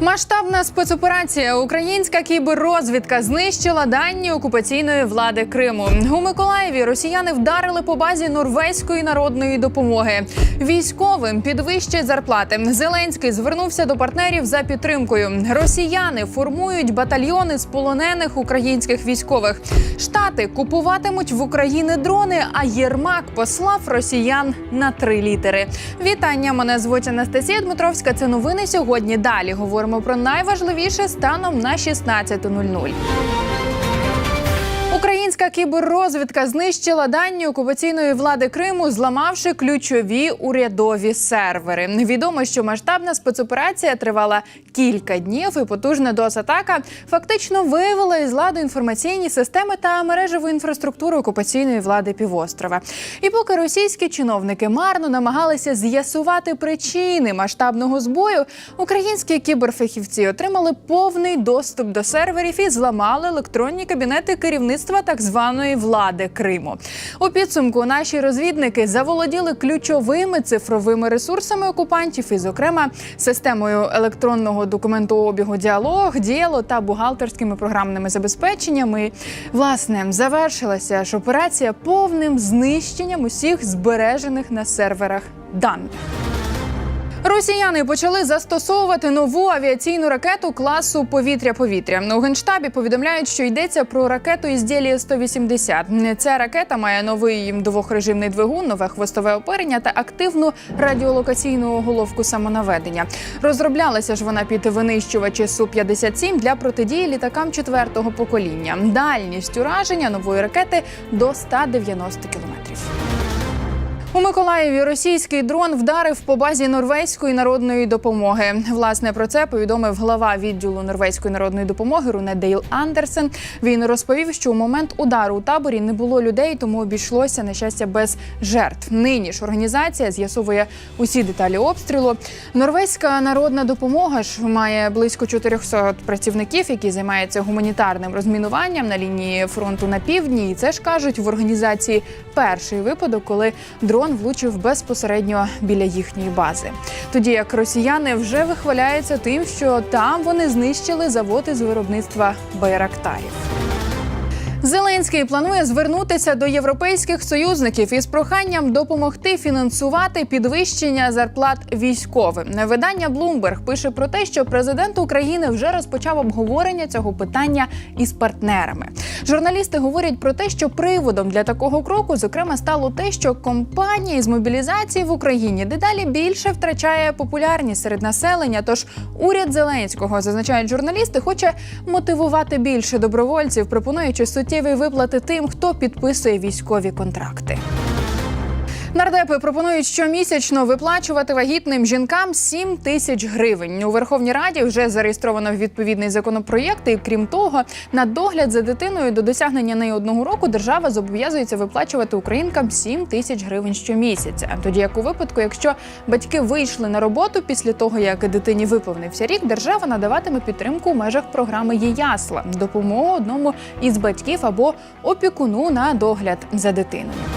Масштабна спецоперація. Українська кіберрозвідка знищила дані окупаційної влади Криму. У Миколаєві росіяни вдарили по базі норвезької народної допомоги. Військовим підвищать зарплати. Зеленський звернувся до партнерів за підтримкою. Росіяни формують батальйони з полонених українських військових. Штати купуватимуть в Україні дрони. А Єрмак послав росіян на три літери. Вітання! Мене звуть Анастасія Дмитровська. Це новини сьогодні. Далі говоримо про найважливіше станом на 16.00. Українська кіберрозвідка знищила дані окупаційної влади Криму, зламавши ключові урядові сервери. Відомо, що масштабна спецоперація тривала кілька днів, і потужна досатака фактично вивела із ладу інформаційні системи та мережеву інфраструктуру окупаційної влади півострова. І поки російські чиновники марно намагалися з'ясувати причини масштабного збою, українські кіберфахівці отримали повний доступ до серверів і зламали електронні кабінети керівництва так званої влади Криму. У підсумку наші розвідники заволоділи ключовими цифровими ресурсами окупантів, і, зокрема, системою електронного документообігу діалог, діяло та бухгалтерськими програмними забезпеченнями. Власне, завершилася ж операція повним знищенням усіх збережених на серверах даних. Росіяни почали застосовувати нову авіаційну ракету класу повітря-повітря. У генштабі повідомляють, що йдеться про ракету ізділія 180 Ця ракета має новий двохрежимний двигун, нове хвостове оперення та активну радіолокаційну головку самонаведення. Розроблялася ж вона під винищувачі су 57 для протидії літакам четвертого покоління. Дальність ураження нової ракети до 190 кілометрів. У Миколаєві російський дрон вдарив по базі норвезької народної допомоги. Власне про це повідомив глава відділу норвезької народної допомоги Руне Дейл Андерсен. Він розповів, що у момент удару у таборі не було людей, тому обійшлося на щастя без жертв. Нині ж організація з'ясовує усі деталі обстрілу. Норвезька народна допомога ж має близько 400 працівників, які займаються гуманітарним розмінуванням на лінії фронту на півдні. І це ж кажуть в організації перший випадок, коли дрон влучив безпосередньо біля їхньої бази. Тоді як росіяни вже вихваляються тим, що там вони знищили заводи з виробництва байрактарів. Зеленський планує звернутися до європейських союзників із проханням допомогти фінансувати підвищення зарплат військовим. Видання Bloomberg пише про те, що президент України вже розпочав обговорення цього питання із партнерами. Журналісти говорять про те, що приводом для такого кроку, зокрема, стало те, що компанія з мобілізації в Україні дедалі більше втрачає популярність серед населення. Тож уряд Зеленського зазначають журналісти, хоче мотивувати більше добровольців, пропонуючи суттєві виплати тим, хто підписує військові контракти. Нардепи пропонують щомісячно виплачувати вагітним жінкам 7 тисяч гривень. У Верховній Раді вже зареєстровано відповідний законопроєкт. І крім того, на догляд за дитиною до досягнення неї одного року держава зобов'язується виплачувати українкам 7 тисяч гривень щомісяця. Тоді як у випадку, якщо батьки вийшли на роботу після того, як дитині виповнився рік, держава надаватиме підтримку у межах програми «Єясла» – допомогу одному із батьків або опікуну на догляд за дитиною.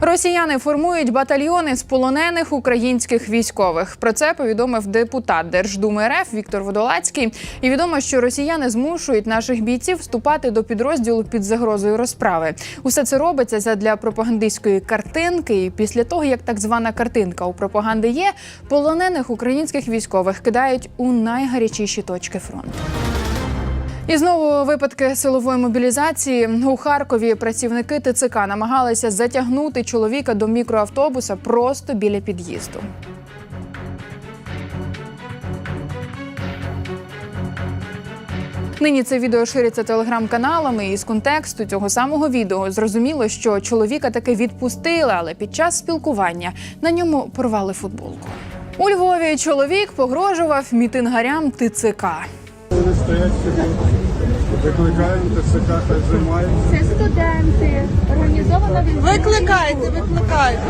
Росіяни формують батальйони з полонених українських військових. Про це повідомив депутат Держдуми РФ Віктор Водолацький. І відомо, що росіяни змушують наших бійців вступати до підрозділу під загрозою розправи. Усе це робиться задля пропагандистської картинки. І після того, як так звана картинка у пропаганди є, полонених українських військових кидають у найгарячіші точки фронту. І знову випадки силової мобілізації у Харкові. Працівники ТЦК намагалися затягнути чоловіка до мікроавтобуса просто біля під'їзду. Нині це відео шириться телеграм-каналами. І з контексту цього самого відео зрозуміло, що чоловіка таки відпустили, але під час спілкування на ньому порвали футболку. У Львові чоловік погрожував мітингарям ТЦК. Вони стоять собі, викликаємо ТЦК, хай займають. Це студенти. Організовано від Викликайте, викликайте.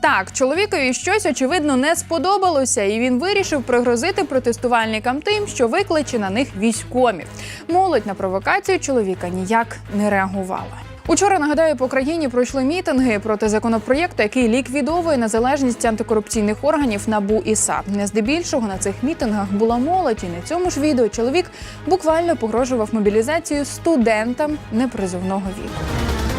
Так, чоловікові щось очевидно не сподобалося, і він вирішив пригрозити протестувальникам тим, що викличе на них військомів. Молодь на провокацію чоловіка ніяк не реагувала. Учора нагадаю, по країні пройшли мітинги проти законопроєкту, який ліквідовує незалежність антикорупційних органів НАБУ і САП. Не здебільшого на цих мітингах була молодь. І на цьому ж відео чоловік буквально погрожував мобілізацію студентам непризовного віку.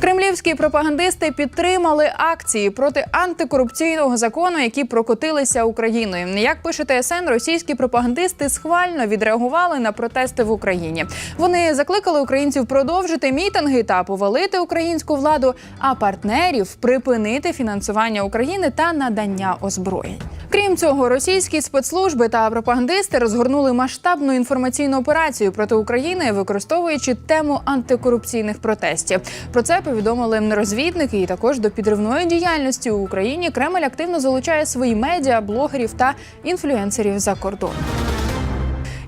Кремлівські пропагандисти підтримали акції проти антикорупційного закону, які прокотилися Україною. Як пише ТСН, російські пропагандисти схвально відреагували на протести в Україні. Вони закликали українців продовжити мітинги та повалити українську владу, а партнерів припинити фінансування України та надання озброєнь. Крім цього, російські спецслужби та пропагандисти розгорнули масштабну інформаційну операцію проти України, використовуючи тему антикорупційних протестів. Про це повідомили розвідники. І також до підривної діяльності у Україні Кремль активно залучає свої медіа, блогерів та інфлюенсерів за кордоном.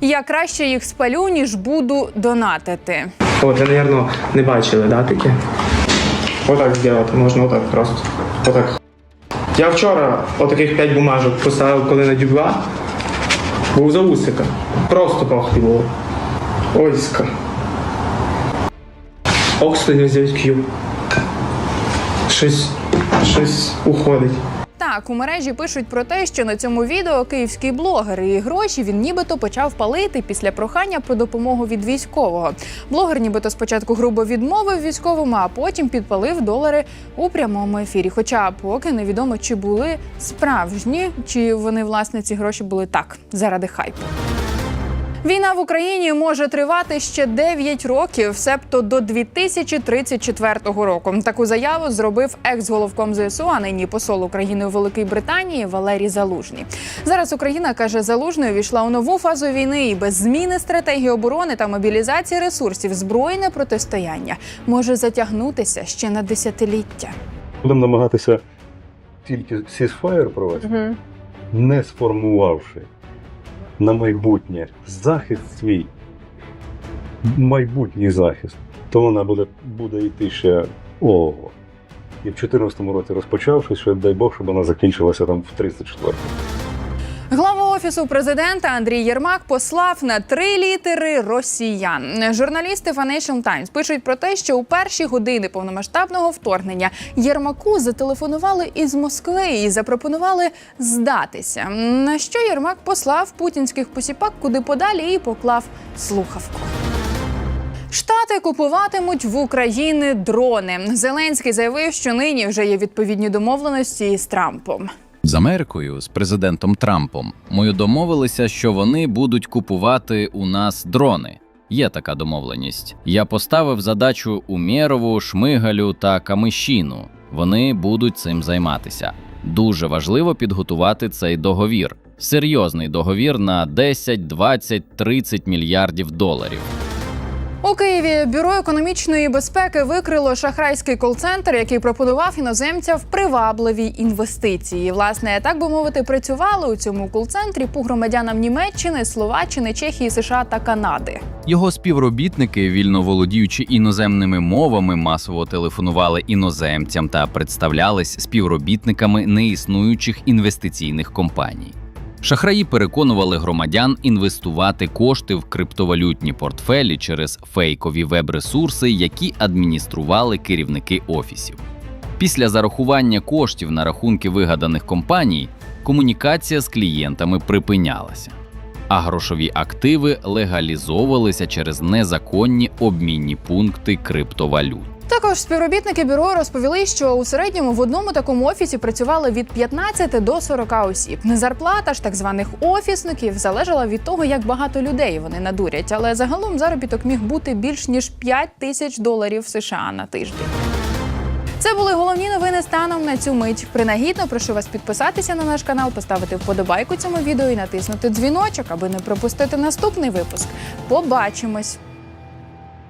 Я краще їх спалю, ніж буду донатити. От, ви, наверное, не бачили, да? Отак зробити, можна отак просто. Отак. Я вчора отаких 5 бумажок поставив, коли на дюбла. Був за усика. Просто похуй було. Оксфорд Q. Щось, щось уходить. Так, у мережі пишуть про те, що на цьому відео київський блогер і гроші він нібито почав палити після прохання про допомогу від військового. Блогер нібито спочатку грубо відмовив військовому, а потім підпалив долари у прямому ефірі. Хоча поки невідомо, чи були справжні, чи вони власне ці гроші були так заради хайпу. Війна в Україні може тривати ще 9 років, себто до 2034 року. Таку заяву зробив екс-головком ЗСУ, а нині посол України у Великій Британії Валерій Залужний. Зараз Україна каже, Залужний увійшла у нову фазу війни і без зміни стратегії оборони та мобілізації ресурсів збройне протистояння може затягнутися ще на десятиліття. Будемо намагатися тільки сісфаєр провести, не сформувавши на майбутнє захист свій, майбутній захист, то вона буде, буде йти ще ого. І в 2014 році розпочавши, що дай Бог, щоб вона закінчилася там в 34-му. Офісу президента Андрій Єрмак послав на три літери росіян. Журналісти Financial Times пишуть про те, що у перші години повномасштабного вторгнення Єрмаку зателефонували із Москви і запропонували здатися. На що Єрмак послав путінських посіпак куди подалі і поклав слухавку. Штати купуватимуть в України дрони. Зеленський заявив, що нині вже є відповідні домовленості із Трампом. З Америкою, з президентом Трампом, ми домовилися, що вони будуть купувати у нас дрони. Є така домовленість. Я поставив задачу Умєрову, Шмигалю та Камишіну. Вони будуть цим займатися. Дуже важливо підготувати цей договір. Серйозний договір на 10, 20, 30 мільярдів доларів. У Києві бюро економічної безпеки викрило шахрайський кол-центр, який пропонував іноземцям привабливі інвестиції. Власне, так би мовити, працювали у цьому кол-центрі по громадянам Німеччини, Словаччини, Чехії, США та Канади. Його співробітники, вільно володіючи іноземними мовами, масово телефонували іноземцям та представлялись співробітниками неіснуючих інвестиційних компаній. Шахраї переконували громадян інвестувати кошти в криптовалютні портфелі через фейкові веб-ресурси, які адміністрували керівники офісів. Після зарахування коштів на рахунки вигаданих компаній комунікація з клієнтами припинялася, а грошові активи легалізовувалися через незаконні обмінні пункти криптовалют. Також співробітники бюро розповіли, що у середньому в одному такому офісі працювали від 15 до 40 осіб. Зарплата ж так званих офісників залежала від того, як багато людей вони надурять. Але загалом заробіток міг бути більш ніж 5 тисяч доларів США на тиждень. Це були головні новини станом на цю мить. Принагідно прошу вас підписатися на наш канал, поставити вподобайку цьому відео і натиснути дзвіночок, аби не пропустити наступний випуск. Побачимось!